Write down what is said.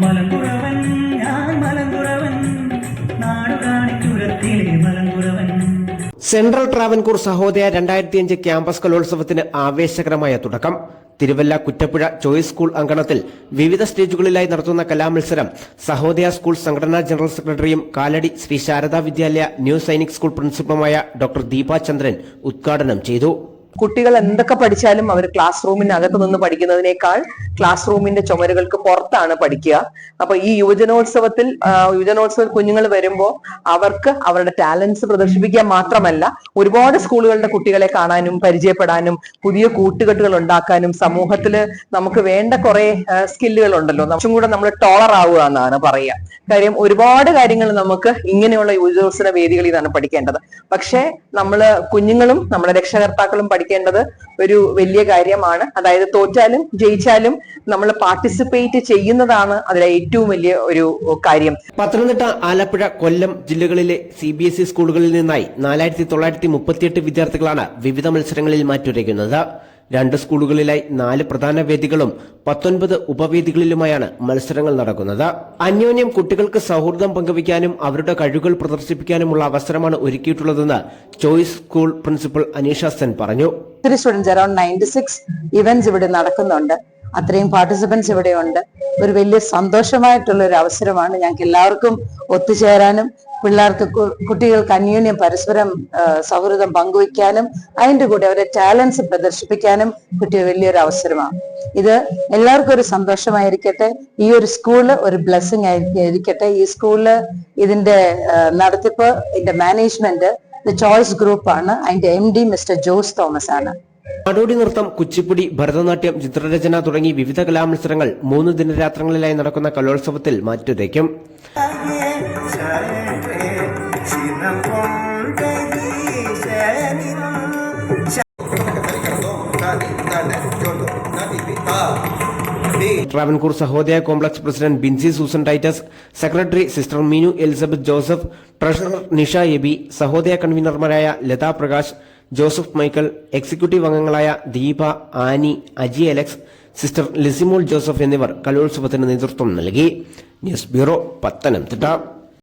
மலங்குறவன் நான் மலங்குறவன்? நாடுதானே സെൻട്രൽ ട്രാവൻകൂർ സഹോദയ രണ്ടായിരത്തിയഞ്ച് ക്യാമ്പസ് കലോത്സവത്തിന് ആവേശകരമായ തുടക്കം. തിരുവല്ല കുറ്റപ്പുഴ ചോയ്സ് സ്കൂൾ അങ്കണത്തിൽ വിവിധ സ്റ്റേജുകളിലായി നടത്തുന്ന കലാമത്സരം സഹോദയ സ്കൂൾ സംഘടനാ ജനറൽ സെക്രട്ടറിയും കാലടി ശ്രീ ശാരദാ വിദ്യാലയ ന്യൂ സൈനിക് സ്കൂൾ പ്രിൻസിപ്പളുമായ ഡോക്ടർ ദീപാചന്ദ്രൻ ഉദ്ഘാടനം ചെയ്തു. കുട്ടികൾ എന്തൊക്കെ പഠിച്ചാലും അവർ ക്ലാസ് റൂമിനകത്ത് നിന്ന് പഠിക്കുന്നതിനേക്കാൾ ക്ലാസ് റൂമിന്റെ ചുമരുകൾക്ക് പുറത്താണ് പഠിക്കുക. അപ്പൊ ഈ യുവജനോത്സവത്തിൽ യുവജനോത്സവ കുഞ്ഞുങ്ങൾ വരുമ്പോൾ അവർക്ക് അവരുടെ ടാലൻസ് പ്രദർശിപ്പിക്കാൻ മാത്രമല്ല ഒരുപാട് സ്കൂളുകളുടെ കുട്ടികളെ കാണാനും പരിചയപ്പെടാനും പുതിയ കൂട്ടുകെട്ടുകൾ ഉണ്ടാക്കാനും സമൂഹത്തിൽ നമുക്ക് വേണ്ട കുറെ സ്കില്ലുകൾ ഉണ്ടല്ലോ. കുറച്ചും കൂടെ നമ്മൾ ടോളർ ആവുക എന്നാണ് പറയുക. കാര്യം ഒരുപാട് കാര്യങ്ങൾ നമുക്ക് ഇങ്ങനെയുള്ള യുവജനോത്സവ വേദികളിൽ നിന്നാണ് പഠിക്കേണ്ടത്. പക്ഷേ നമ്മൾ കുഞ്ഞുങ്ങളും നമ്മുടെ രക്ഷകർത്താക്കളും പഠിക്കേണ്ടത് ഒരു വലിയ കാര്യമാണ്. അതായത് തോറ്റാലും ജയിച്ചാലും നമ്മൾ പാർട്ടിസിപ്പേറ്റ് ചെയ്യുന്നതാണ് അതിലെ ഏറ്റവും വലിയ ഒരു കാര്യം. പത്തനംതിട്ട ആലപ്പുഴ കൊല്ലം ജില്ലകളിലെ സി ബി എസ് ഇ സ്കൂളുകളിൽ നിന്നായി നാലായിരത്തി തൊള്ളായിരത്തി മുപ്പത്തിയെട്ട് വിദ്യാർത്ഥികളാണ് വിവിധ മത്സരങ്ങളിൽ മാറ്റുരയ്ക്കുന്നത്. രണ്ട് സ്കൂളുകളിലായി നാല് പ്രധാന വേദികളും പത്തൊൻപത് ഉപവേദികളിലുമായാണ് മത്സരങ്ങൾ നടക്കുന്നത്. അന്യോന്യം കുട്ടികൾക്ക് സൗഹൃദം പങ്കുവയ്ക്കാനും അവരുടെ കഴിവുകൾ പ്രദർശിപ്പിക്കാനുമുള്ള അവസരമാണ് ഒരുക്കിയിട്ടുള്ളതെന്ന് Choice school principal Aneesha Sen പറഞ്ഞു. ഒത്തിരി students around ninety six events ഇവിടെ നടക്കുന്നുണ്ട്. അത്രയും പാർട്ടിസിപ്പൻസ് ഇവിടെ ഉണ്ട് ഒരു വലിയ സന്തോഷമായിട്ടുള്ള ഒരു അവസരമാണ് ഞങ്ങൾക്ക് എല്ലാവർക്കും ഒത്തുചേരാനും പിള്ളേർക്ക് കുട്ടികൾക്ക് അന്യോന്യം പരസ്പരം സൗഹൃദം പങ്കുവയ്ക്കാനും അതിന്റെ കൂടെ അവരുടെ ടാലൻസ് പ്രദർശിപ്പിക്കാനും കിട്ടിയ വലിയൊരു അവസരമാണ്. ഇത് എല്ലാവർക്കും ഒരു സന്തോഷമായിരിക്കട്ടെ. ഈ ഒരു സ്കൂൾ ഒരു ബ്ലെസ്സിങ് ആയിരിക്കട്ടെ. ഈ സ്കൂളിൽ ഇതിന്റെ നടത്തിപ്പ് ഇതിന്റെ മാനേജ്മെന്റ് ചോയ്സ് ഗ്രൂപ്പ് ആണ്. അതിന്റെ M D mister Jose Thomas ആണ്. നാടോടി നൃത്തം കുച്ചിപ്പുടി ഭരതനാട്യം ചിത്രരചന തുടങ്ങി വിവിധ കലാമത്സരങ്ങൾ മൂന്ന് ദിനരാത്രങ്ങളിലായി നടക്കുന്ന കലോത്സവത്തിൽ മാറ്റുരയ്ക്കും. Travancore Sahodaya complex president Binsi Susan Titus secretary sister Meenu Elizabeth Joseph treasurer Nisha Aby Sahodaya കൺവീനർമാരായ Latha Prakash Joseph Michael executive അംഗങ്ങളായ ദീപ ആനി അജി അലക്സ് സിസ്റ്റർ ലിസിമോൾ ജോസഫ് എന്നിവർ കലോത്സവത്തിന് നേതൃത്വം നൽകി. News bureau Pathanamthitta.